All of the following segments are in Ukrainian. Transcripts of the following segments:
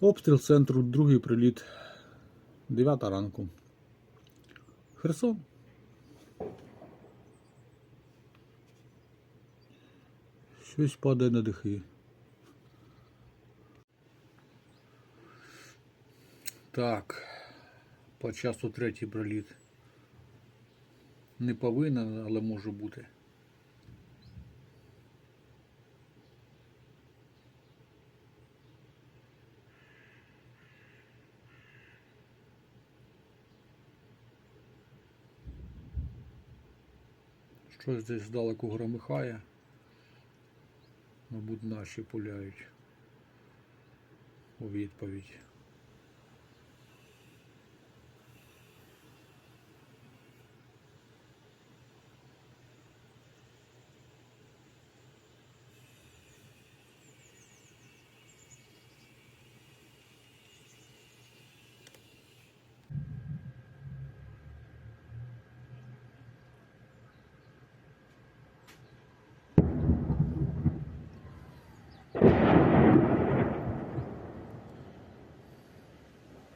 Обстріл центру, другий приліт. 9 ранку. Херсон. Щось падає на дихи. Так. По часу третій приліт. Не повинен, але може бути. Щось десь здалеку громихає. Мабуть, наші пуляють у відповідь.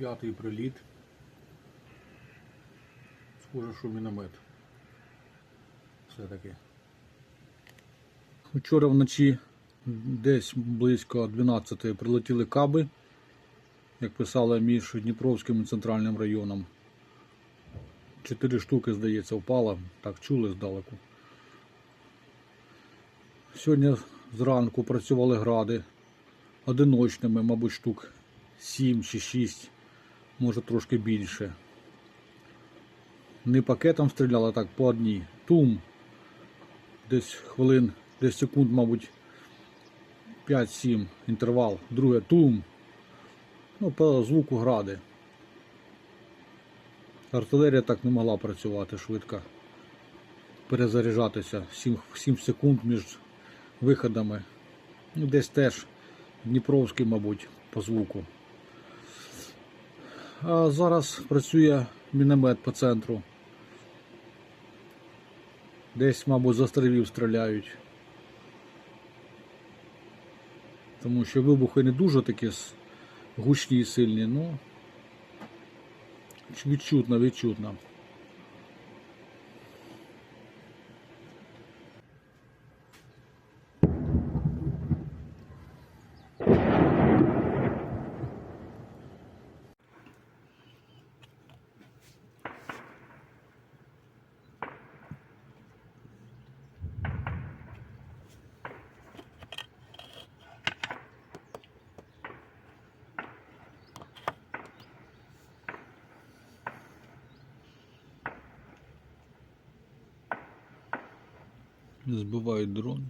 П'ятий приліт. Схоже, що міномет. Все-таки. Вчора вночі десь близько 12 прилетіли каби, як писали між Дніпровським і центральним районом. Чотири штуки, здається, впало, так чули здалеку. Сьогодні зранку працювали гради одиночними, мабуть, штук 7 чи 6, може трошки більше. Не пакетом стріляли, а так по одній. Тум. Десь хвилин, десь секунд, мабуть, 5-7 інтервал. Друге тум. Ну, по звуку гради. Артилерія так не могла працювати швидко. Перезаряджатися 7, 7 секунд між виходами. Ну, десь теж Дніпровський, мабуть, по звуку. А зараз працює міномет по центру. Десь, мабуть, з островів стріляють. Тому що вибухи не дуже такі гучні і сильні, ну відчутно, відчутно. Збивають дрон.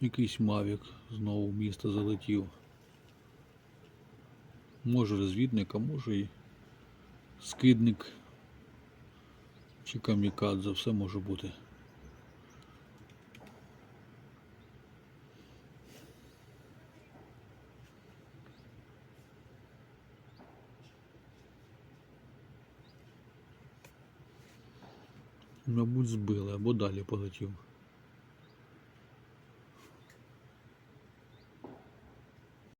Якийсь мавік знову в місто залетів. Може розвідник, а може і скидник чи камікадзе, все може бути. Мабуть, збили або далі полетів.